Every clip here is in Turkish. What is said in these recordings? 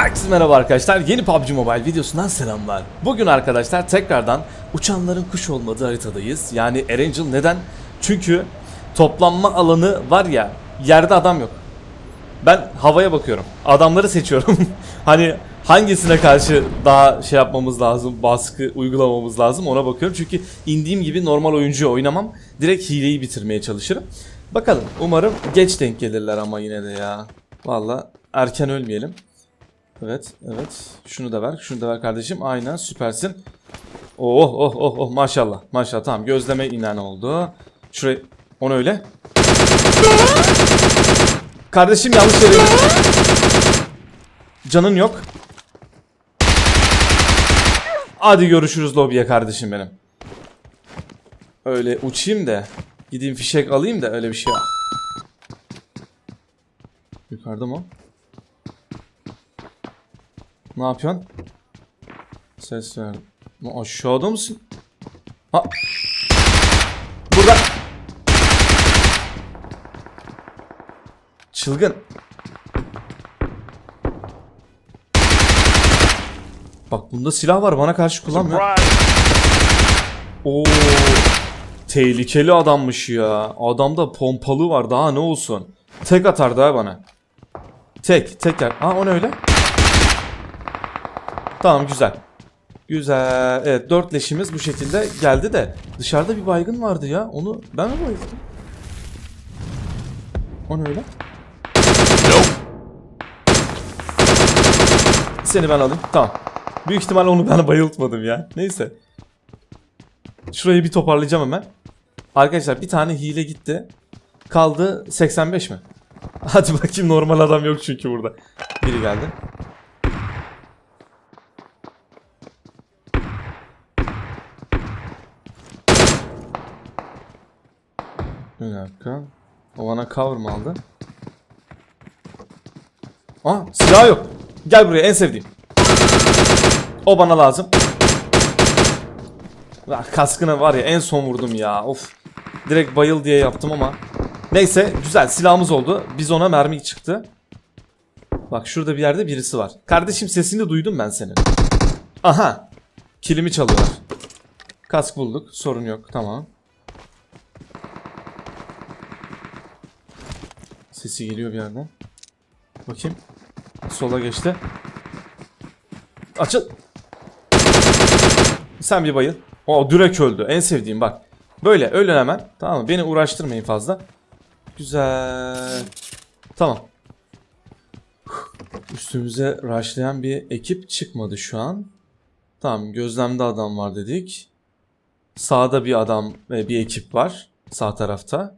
Herkese merhaba arkadaşlar. Yeni PUBG Mobile videosundan selamlar. Bugün arkadaşlar tekrardan uçanların kuş olmadığı haritadayız. Yani Erangel neden? Çünkü toplanma alanı var ya yerde adam yok. Ben havaya bakıyorum. Adamları seçiyorum. hani hangisine karşı daha şey yapmamız lazım, baskı uygulamamız lazım ona bakıyorum. Çünkü indiğim gibi normal oyuncuyu oynamam. Direkt hileyi bitirmeye çalışırım. Bakalım umarım geç denk gelirler ama yine de ya. Valla erken ölmeyelim. Evet, evet. Şunu da ver, şunu da ver kardeşim. Aynen, süpersin. Oh, oh, oh, oh, maşallah. Maşallah, tamam. Gözleme inen oldu. Şuraya, onu öyle. Kardeşim yanlış yere... Canın yok. Hadi görüşürüz lobiye kardeşim benim. Öyle uçayım da gideyim fişek alayım da öyle bir şey. Yukarıda mı? Ne yapıyorsun? Ses ver. Lan Aşağıda mısın? Ha. Burada. Çılgın. Bak bunda silah var bana karşı kullanmıyor. Oo. Tehlikeli adammış ya. Adamda pompalı var daha ne olsun. Tek atar daha bana. Tek, tek. Ha o ne öyle? Tamam güzel. Güzel. Evet dört leşimiz bu şekilde geldi de dışarıda bir baygın vardı ya. Onu ben mi bayıldım? O ne öyle? Seni ben alayım. Tamam. Büyük ihtimal onu ben bayıltmadım ya. Neyse. Şurayı bir toparlayacağım hemen. Arkadaşlar bir tane hile gitti. Kaldı 85 mi? Hadi bakayım normal adam yok çünkü burada. Biri geldi. Bir dakika. O bana cover mı aldı? Aa silah yok. Gel buraya en sevdiğim. O bana lazım. Ah, kaskına var ya en son vurdum ya. Of. Direkt bayıl diye yaptım ama. Neyse güzel silahımız oldu. Biz ona mermi çıktı. Bak şurada bir yerde birisi var. Kardeşim sesini duydum ben senin. Aha. Kilimi çalıyorlar. Kask bulduk. Sorun yok. Tamam. Sesi geliyor bir yerden. Bakayım. Sola geçti. Açıl. Sen bir bayıl. O direkt öldü. En sevdiğim bak. Böyle ölün hemen. Tamam mı? Beni uğraştırmayın fazla. Güzel. Tamam. Üstümüze rushlayan bir ekip çıkmadı şu an. Tamam gözlemde adam var dedik. Sağda bir adam ve bir ekip var. Sağ tarafta.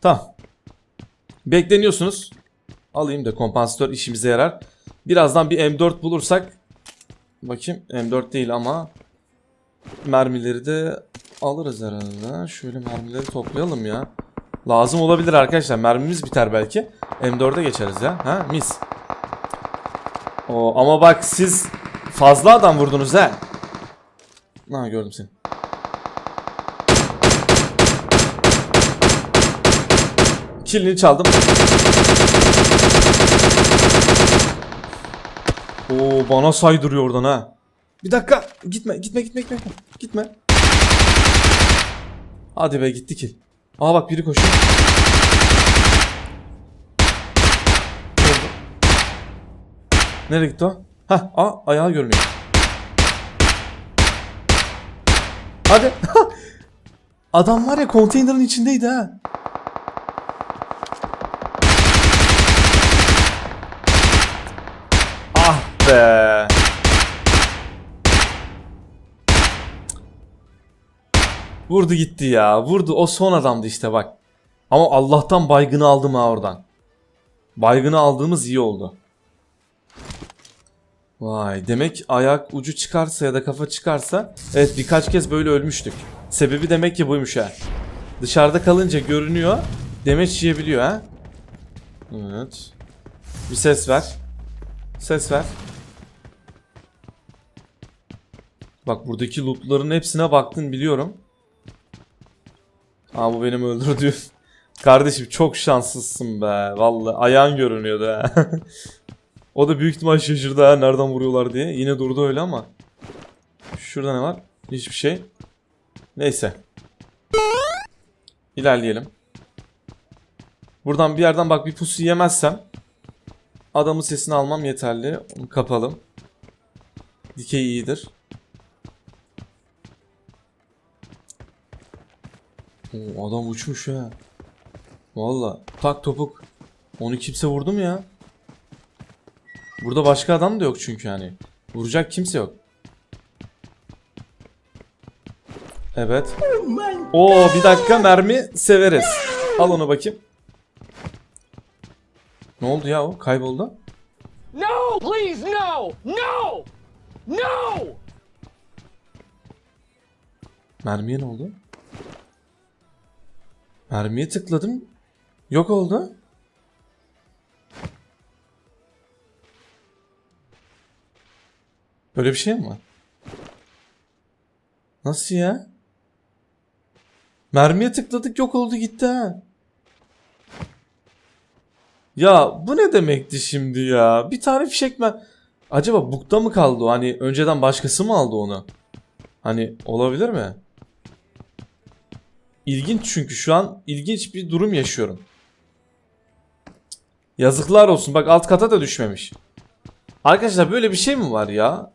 Tamam. Bekleniyorsunuz. Alayım da kompansatör işimize yarar. Birazdan bir M4 bulursak bakayım M4 değil ama mermileri de alırız herhalde. Şöyle mermileri toplayalım ya. Lazım olabilir arkadaşlar. Mermimiz biter belki. M4'e geçeriz ya. Ha mis. O ama bak siz fazla adam vurdunuz ha. Ha gördüm seni. Kilini çaldım. Oo bana saydırıyor oradan ha. Bir dakika. Gitme, gitme, gitme, gitme. Gitme. Hadi be gitti kill. Aa bak biri koşuyor. Nereye gitti o? Hah, aa ayağı görmüyor. Hadi. Adam var ya konteynerin içindeydi ha. Ah be. Vurdu gitti ya. Vurdu. O son adamdı işte bak. Ama Allah'tan baygını aldım ha oradan. Baygını aldığımız iyi oldu. Vay demek ayak ucu çıkarsa ya da kafa çıkarsa evet birkaç kez böyle ölmüştük. Sebebi demek ki buymuş ha. Dışarıda kalınca görünüyor. Demeç yiyebiliyor ha. Evet. Bir ses ver. Ses ver. Bak buradaki lootların hepsine baktın biliyorum. Aa bu benim öldürdüğüm. Kardeşim çok şanslısın be. Vallahi ayağın görünüyordu ha. O da büyük ihtimal şaşırdı ha nereden vuruyorlar diye. Yine durdu öyle ama. Şurada ne var? Hiçbir şey. Neyse. İlerleyelim. Buradan bir yerden bak bir pusu yemezsem adamın sesini almam yeterli. Onu kapalım. Dikey iyidir. Oo, adam uçmuş ha. Valla. Tak topuk. Onu kimse vurdu mu ya? Burada başka adam da yok çünkü hani. Vuracak kimse yok. Evet. Oo bir dakika mermi severiz. Al onu bakayım. Ne oldu ya o? Kayboldu. No! Please, no! No! No! Mermiye ne oldu? Mermiye tıkladım. Yok oldu. Böyle bir şey mi var? Nasıl ya? Mermiye tıkladık yok oldu gitti ha. Ya bu ne demekti şimdi ya? Bir tane fişek ben... Acaba bukta mı kaldı? Hani önceden başkası mı aldı onu? Hani olabilir mi? İlginç çünkü şu an ilginç bir durum yaşıyorum. Yazıklar olsun. Bak alt kata da düşmemiş. Arkadaşlar böyle bir şey mi var ya?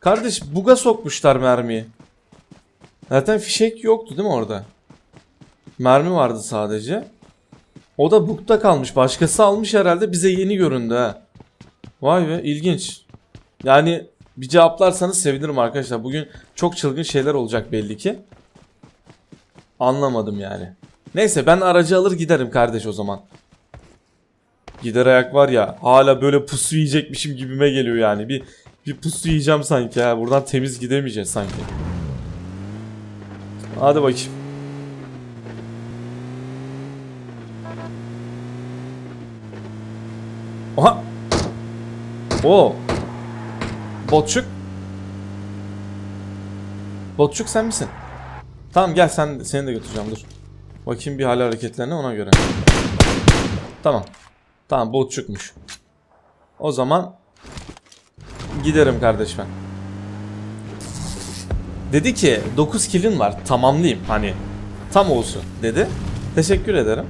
Kardeş buga sokmuşlar mermiyi. Zaten fişek yoktu değil mi orada? Mermi vardı sadece. O da bukta kalmış. Başkası almış herhalde bize yeni göründü ha. Vay be ilginç. Yani bir cevaplarsanız sevinirim arkadaşlar. Bugün çok çılgın şeyler olacak belli ki. Anlamadım yani. Neyse ben aracı alır giderim kardeş o zaman. Gider ayak var ya hala böyle pusu yiyecekmişim gibime geliyor yani. Bir bir pusu yiyeceğim sanki ha. Buradan temiz gidemeyeceğiz sanki. Hadi bakayım. Aha. Oo. Botçuk. Botçuk sen misin? Tamam gel sen seni de götüreceğim dur. Bakayım bir hal hareketlerine ona göre. Tamam. Tamam botçukmuş. O zaman giderim kardeş ben. Dedi ki 9 kilin var tamamlayayım hani tam olsun dedi. Teşekkür ederim.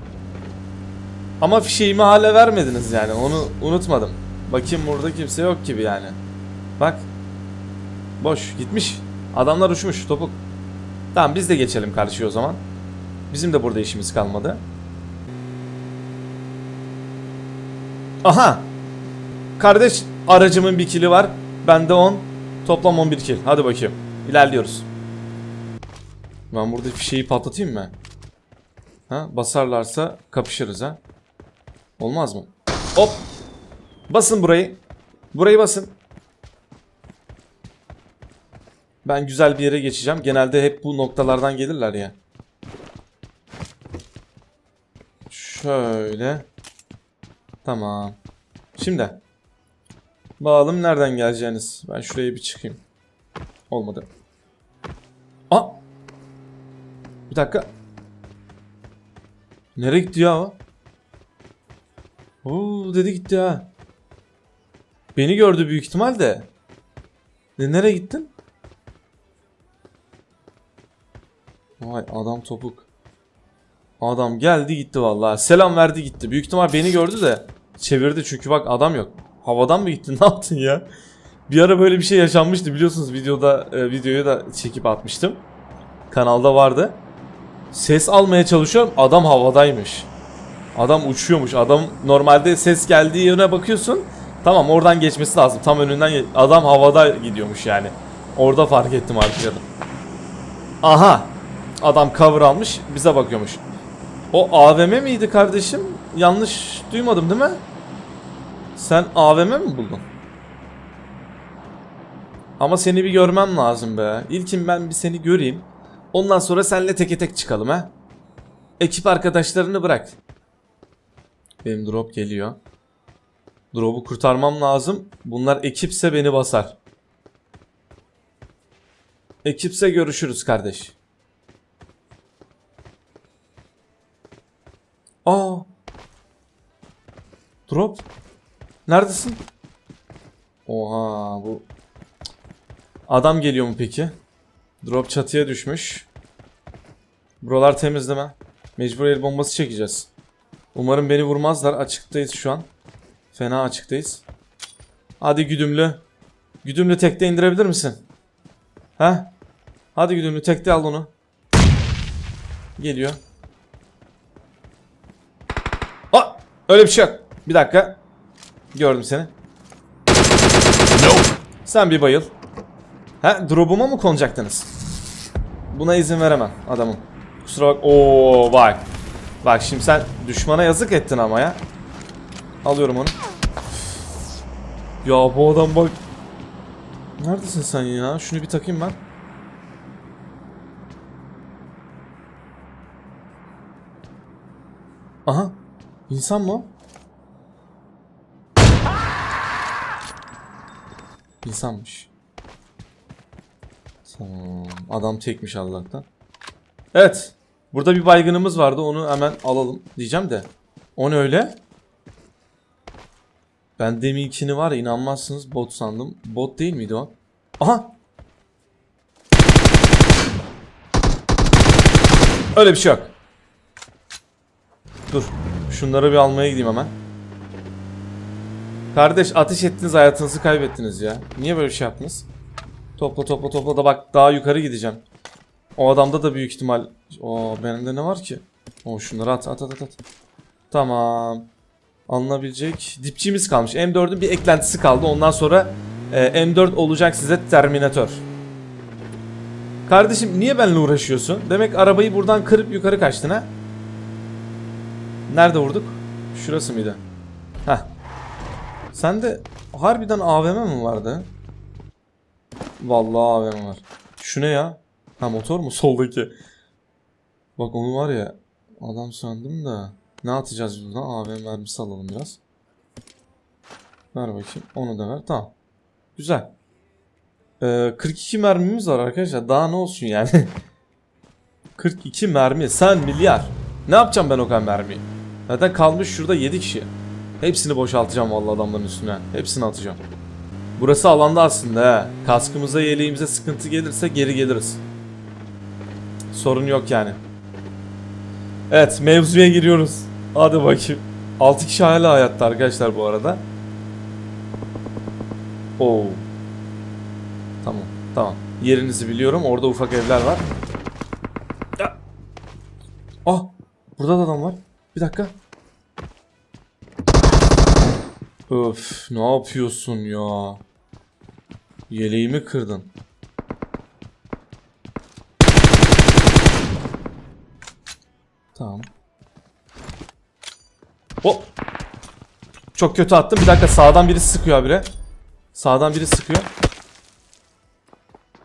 Ama fişeğimi hala vermediniz yani onu unutmadım. Bakayım burada kimse yok gibi yani. Bak. Boş gitmiş. Adamlar uçmuş topuk. Tamam biz de geçelim karşıya o zaman. Bizim de burada işimiz kalmadı. Aha. Kardeş aracımın bir kili var. Bende 10. Toplam 11 kil. Hadi bakayım. İlerliyoruz. Ben burada fişeği patlatayım mı? Ha, basarlarsa kapışırız ha. Olmaz mı? Hop. Basın burayı. Burayı basın. Ben güzel bir yere geçeceğim. Genelde hep bu noktalardan gelirler ya. Şöyle. Tamam. Şimdi. Bakalım nereden geleceğiniz. Ben şuraya bir çıkayım. Olmadı. Aa! Bir dakika. Nereye gitti ya o? Dedi gitti ha. Beni gördü büyük ihtimal de. E, nereye gittin? Vay adam topuk. Adam geldi gitti vallahi. Selam verdi gitti. Büyük ihtimal beni gördü de çevirdi çünkü bak adam yok. Havadan mı gittin? Ne yaptın ya? Bir ara böyle bir şey yaşanmıştı biliyorsunuz videoda e, videoyu da çekip atmıştım. Kanalda vardı. Ses almaya çalışıyorum. Adam havadaymış. Adam uçuyormuş. Adam normalde ses geldiği yöne bakıyorsun. Tamam oradan geçmesi lazım. Tam önünden adam havada gidiyormuş yani. Orada fark ettim adam. Aha. Adam cover almış bize bakıyormuş. O AVM miydi kardeşim? Yanlış duymadım değil mi? Sen AVM mi buldun? Ama seni bir görmem lazım be. İlkin ben bir seni göreyim. Ondan sonra seninle teke tek çıkalım ha. Ekip arkadaşlarını bırak. Benim drop geliyor. Drop'u kurtarmam lazım. Bunlar ekipse beni basar. Ekipse görüşürüz kardeş. Aa. Drop. Neredesin? Oha bu... Adam geliyor mu peki? Drop çatıya düşmüş. Buralar temizleme. Mecbur el bombası çekeceğiz. Umarım beni vurmazlar. Açıktayız şu an. Fena açıktayız. Hadi güdümlü. Güdümlü tekte indirebilir misin? He? Hadi güdümlü tekte al onu. Geliyor. Aa! Öyle bir şey yok. Bir dakika. Gördüm seni. Sen bir bayıl. He, drop'uma mı konacaktınız? Buna izin veremem adamım. Kusura bak. Oo bak. Bak şimdi sen düşmana yazık ettin ama ya. Alıyorum onu. Ya bu adam bak. Neredesin sen ya? Şunu bir takayım ben. Aha. İnsan mı? o? İnsanmış. Tamam. Adam tekmiş Allah'tan. Evet. Burada bir baygınımız vardı. Onu hemen alalım diyeceğim de. O ne öyle? Ben deminkini var inanmazsınız bot sandım. Bot değil miydi o? Aha! Öyle bir şey yok. Dur. Şunları bir almaya gideyim hemen. Kardeş ateş ettiniz hayatınızı kaybettiniz ya. Niye böyle bir şey yaptınız? Topla topla topla da bak daha yukarı gideceğim. O adamda da büyük ihtimal... O benim ne var ki? O şunları at at at. at. Tamam. Alınabilecek dipçiğimiz kalmış. M4'ün bir eklentisi kaldı. Ondan sonra e, M4 olacak size Terminator. Kardeşim niye benimle uğraşıyorsun? Demek arabayı buradan kırıp yukarı kaçtın ha? Nerede vurduk? Şurası mıydı? Heh. Sende harbiden AVM mi vardı? Vallahi AVM var. Şu ne ya? Ha motor mu? Soldaki. Bak onu var ya. Adam sandım da. Ne atacağız buradan? AVM mermisi alalım biraz. Ver bakayım. Onu da ver. Tamam. Güzel. Ee, 42 mermimiz var arkadaşlar. Daha ne olsun yani? 42 mermi. Sen milyar. Ne yapacağım ben o kadar mermiyi? Zaten kalmış şurada 7 kişi. Hepsini boşaltacağım vallahi adamların üstüne. Hepsini atacağım. Burası alanda aslında he. Kaskımıza yeleğimize sıkıntı gelirse geri geliriz. Sorun yok yani. Evet mevzuya giriyoruz. Hadi bakayım. 6 kişi hala hayatta arkadaşlar bu arada. Oo. Tamam tamam. Yerinizi biliyorum. Orada ufak evler var. Ah. Burada da adam var. Bir dakika. Öf ne yapıyorsun ya? Yeleğimi kırdın. Tamam. Hop. Çok kötü attım. Bir dakika sağdan biri sıkıyor habire. Sağdan biri sıkıyor.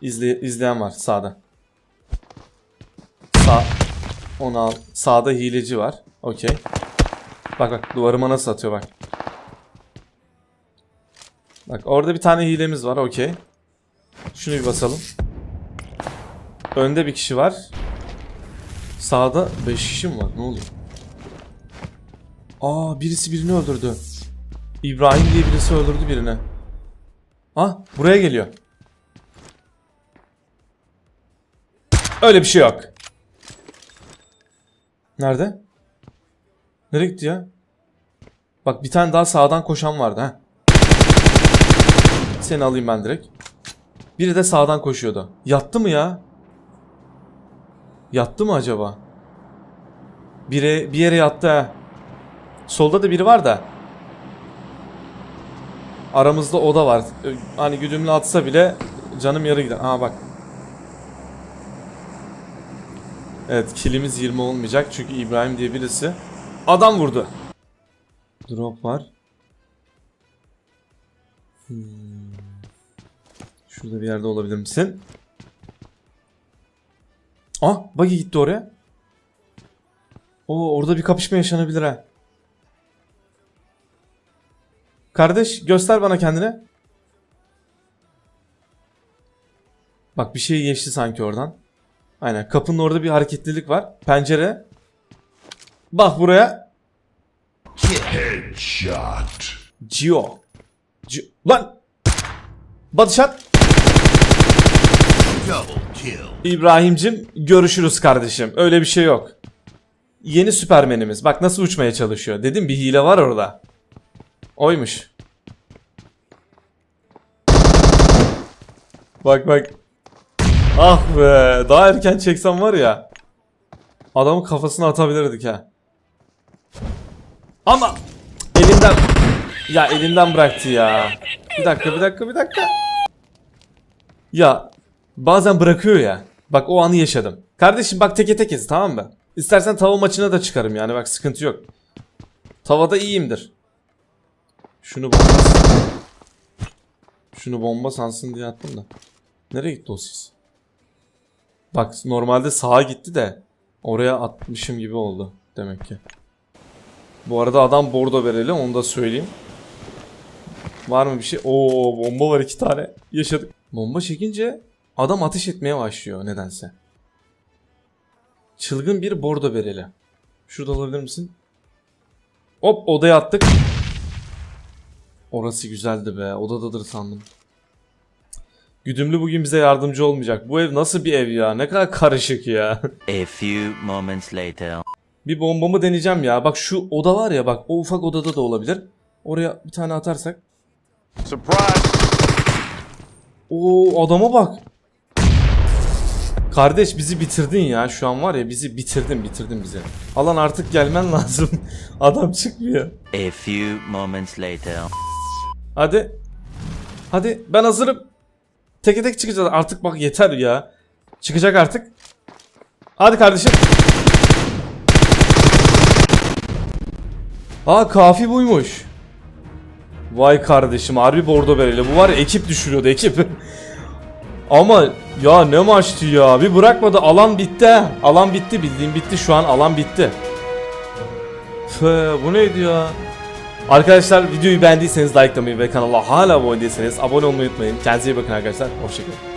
İzle, izleyen var sağda. Sağ. Onu al. Sağda hileci var. Okey. Bak bak duvarıma nasıl atıyor bak. Bak orada bir tane hilemiz var okey. Şunu bir basalım. Önde bir kişi var. Sağda 5 kişi mi var? Ne oluyor? Aa birisi birini öldürdü. İbrahim diye birisi öldürdü birini. Ha buraya geliyor. Öyle bir şey yok. Nerede? Nereye gitti ya? Bak bir tane daha sağdan koşan vardı ha. Seni alayım ben direkt. Biri de sağdan koşuyordu. Yattı mı ya? Yattı mı acaba? Biri bir yere yattı ha. Solda da biri var da. Aramızda oda var. Hani güdümlü atsa bile canım yarı gider. Aa bak. Evet kilimiz 20 olmayacak çünkü İbrahim diye birisi adam vurdu. Drop var. Hmm. Şurada bir yerde olabilir misin? Ah, buggy gitti oraya. Oo, orada bir kapışma yaşanabilir ha. Kardeş, göster bana kendini. Bak bir şey geçti sanki oradan. Aynen, kapının orada bir hareketlilik var. Pencere. Bak buraya. Headshot. Gio. Gio. Lan! Batışat. İbrahim'cim görüşürüz kardeşim. Öyle bir şey yok. Yeni süpermenimiz. Bak nasıl uçmaya çalışıyor. Dedim bir hile var orada. Oymuş. Bak bak. Ah be. Daha erken çeksem var ya. Adamın kafasına atabilirdik ha. Ama elimden ya elimden bıraktı ya. Bir dakika bir dakika bir dakika. Ya bazen bırakıyor ya. Bak o anı yaşadım. Kardeşim bak teke tekiz tamam mı? İstersen tava maçına da çıkarım yani bak sıkıntı yok. Tavada iyiyimdir. Şunu bomba Şunu bomba sansın diye attım da. Nereye gitti o sis? Bak normalde sağa gitti de oraya atmışım gibi oldu demek ki. Bu arada adam bordo vereli onu da söyleyeyim. Var mı bir şey? Oo bomba var iki tane. Yaşadık. Bomba çekince adam ateş etmeye başlıyor nedense. Çılgın bir bordo bereli. Şurada olabilir misin? Hop odaya attık. Orası güzeldi be. Odadadır sandım. Güdümlü bugün bize yardımcı olmayacak. Bu ev nasıl bir ev ya? Ne kadar karışık ya. A few moments later. bir bombamı deneyeceğim ya. Bak şu oda var ya bak o ufak odada da olabilir. Oraya bir tane atarsak. Surprise! Oo adama bak. Kardeş bizi bitirdin ya. Şu an var ya bizi bitirdin bitirdin bizi. Alan artık gelmen lazım. Adam çıkmıyor. A few moments later. Hadi. Hadi ben hazırım. Teke tek çıkacağız. Artık bak yeter ya. Çıkacak artık. Hadi kardeşim. Aa kafi buymuş. Vay kardeşim harbi bordo bereli. Bu var ya ekip düşürüyordu ekip. Ama ya ne maçtı ya. Bir bırakmadı alan bitti. Alan bitti bildiğin bitti şu an alan bitti. Fe, bu neydi ya? Arkadaşlar videoyu beğendiyseniz likelamayı ve kanala hala abone değilseniz abone olmayı unutmayın. Kendinize iyi bakın arkadaşlar. Hoşçakalın.